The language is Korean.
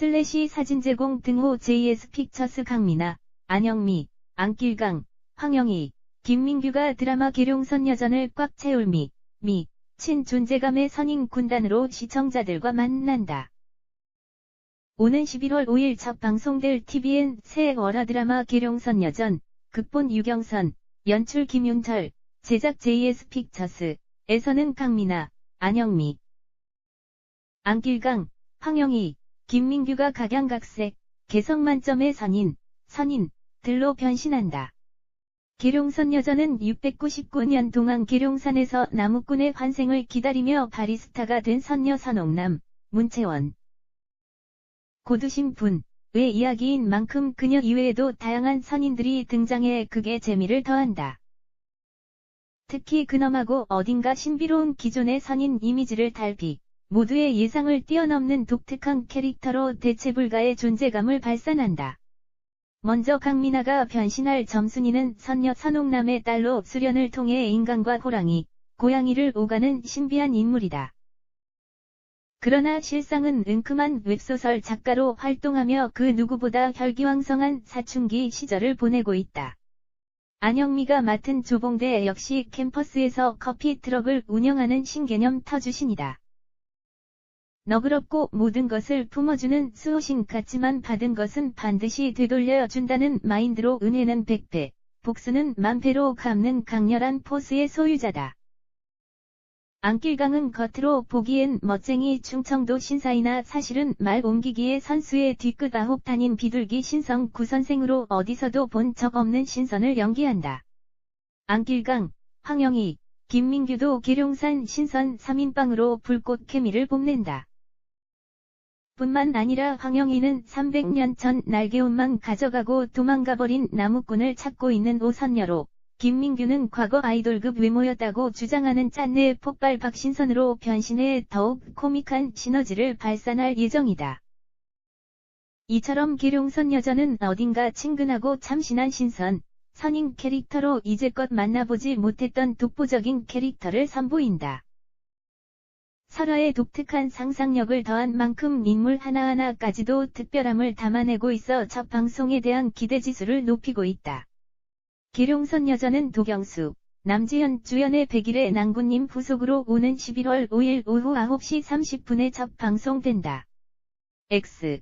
슬래시 사진 제공 등호 JS 픽처스 강민아, 안영미, 안길강, 황영희, 김민규가 드라마 계룡선 여전을 꽉 채울 미, 미, 친 존재감의 선임 군단으로 시청자들과 만난다. 오는 11월 5일 첫 방송될 TVN 새 월화 드라마 계룡선 여전, 극본 유경선, 연출 김윤철, 제작 JS 픽처스, 에서는 강민아, 안영미, 안길강, 황영희, 김민규가 각양각색, 개성 만점의 선인, 선인, 들로 변신한다. 계룡선 여전은 699년 동안 계룡산에서 나무꾼의 환생을 기다리며 바리스타가 된 선녀 선옥남, 문채원. 고두신 분, 의 이야기인 만큼 그녀 이외에도 다양한 선인들이 등장해 극의 재미를 더한다. 특히 근엄하고 어딘가 신비로운 기존의 선인 이미지를 달비, 모두의 예상을 뛰어넘는 독특한 캐릭터로 대체 불가의 존재감을 발산한다. 먼저 강민아가 변신할 점순이는 선녀 선옥남의 딸로 수련을 통해 인간과 호랑이, 고양이를 오가는 신비한 인물이다. 그러나 실상은 은큼한 웹소설 작가로 활동하며 그 누구보다 혈기왕성한 사춘기 시절을 보내고 있다. 안영미가 맡은 조봉대 역시 캠퍼스에서 커피 트럭을 운영하는 신개념 터주신이다. 너그럽고 모든 것을 품어주는 수호신 같지만 받은 것은 반드시 되돌려 준다는 마인드로 은혜는 백배, 복수는 만배로 갚는 강렬한 포스의 소유자다. 안길강은 겉으로 보기엔 멋쟁이 충청도 신사이나 사실은 말 옮기기에 선수의 뒤끝 아홉 단인 비둘기 신성 구선생으로 어디서도 본 적 없는 신선을 연기한다. 안길강, 황영희, 김민규도 계룡산 신선 3인방으로 불꽃 케미를 뽐낸다. 뿐만 아니라 황영희는 300년 전 날개옷만 가져가고 도망가버린 나무꾼을 찾고 있는 오선녀로 김민규는 과거 아이돌급 외모였다고 주장하는 짠내 폭발 박신선으로 변신해 더욱 코믹한 시너지를 발산할 예정이다. 이처럼 계룡선 여전은 어딘가 친근하고 참신한 신선, 선인 캐릭터로 이제껏 만나보지 못했던 독보적인 캐릭터를 선보인다. 설화의 독특한 상상력을 더한 만큼 인물 하나하나까지도 특별함을 담아내고 있어 첫 방송에 대한 기대지수를 높이고 있다. 기룡선 여자는 도경수, 남지현 주연의 백일의 낭군님 후속으로 오는 11월 5일 오후 9시 30분에 첫 방송된다. X